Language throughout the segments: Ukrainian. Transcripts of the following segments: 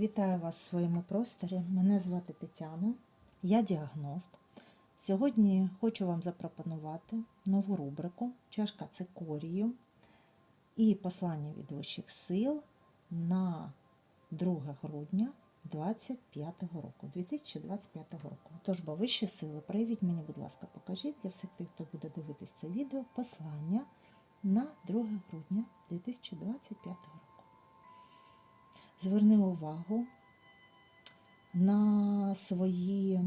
Вітаю вас в своєму просторі. Мене звати Тетяна, я діагност. Сьогодні хочу вам запропонувати нову рубрику Чашка цикорію і послання від вищих сил на 2 грудня 2025 року, 2025 року. Тож, бо вищі сили, проявіть мені, будь ласка, покажіть для всіх тих, хто буде дивитися це відео, послання на 2 грудня 2025 року. Зверни увагу на свої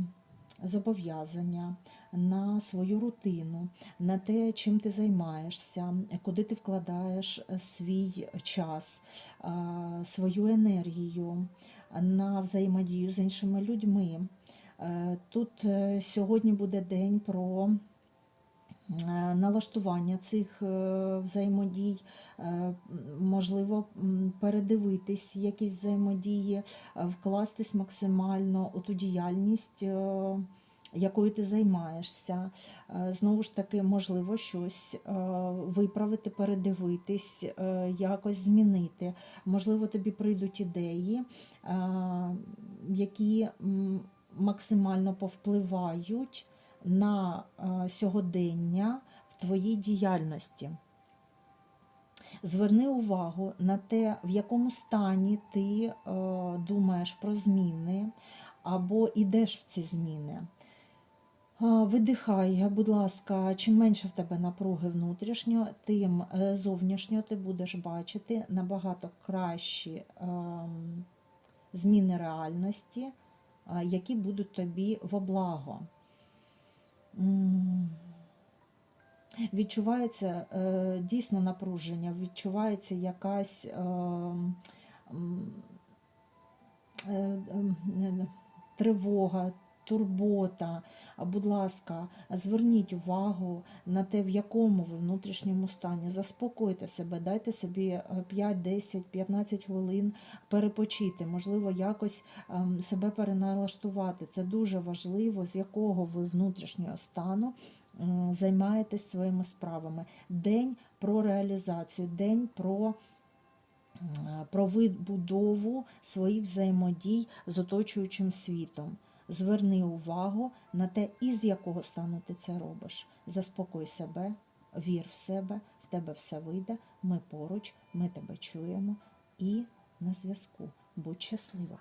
зобов'язання, на свою рутину, на те, чим ти займаєшся, куди ти вкладаєш свій час, свою енергію, на взаємодію з іншими людьми. Е, Тут е, сьогодні буде день про е, налаштування цих е, взаємодій, е, можливо, передивитись якісь взаємодії, е, вкластись максимально у ту діяльність, е, якою ти займаєшся. Е, Знову ж таки, можливо, щось е, виправити, передивитись, е, якось змінити. Можливо, тобі прийдуть ідеї, е, які максимально повпливають на е, сьогодення в твоїй діяльності. Зверни увагу на те, в якому стані ти е, думаєш про зміни або йдеш в ці зміни. Е, Видихай, будь ласка, чим менше в тебе напруги внутрішньо, тим зовнішньо ти будеш бачити набагато кращі ем, зміни реальності, які будуть тобі во благо. Відчувається е, дійсно напруження, відчувається якась е, е, е, тривога, турбота. Будь ласка, зверніть увагу на те, в якому ви внутрішньому стані. Заспокойте себе, дайте собі е, 5, 10, 15 хвилин перепочити, можливо, якось ем, себе переналаштувати. Це дуже важливо, з якого ви внутрішнього стану займаєтесь своїми справами. День про реалізацію, день про. м, Про вибудову своїх взаємодій з оточуючим світом. Зверни увагу на те, із якого стану ти це робиш. Заспокой себе, вір в себе, в тебе все вийде. Ми поруч, ми тебе чуємо і на зв'язку. Будь щаслива!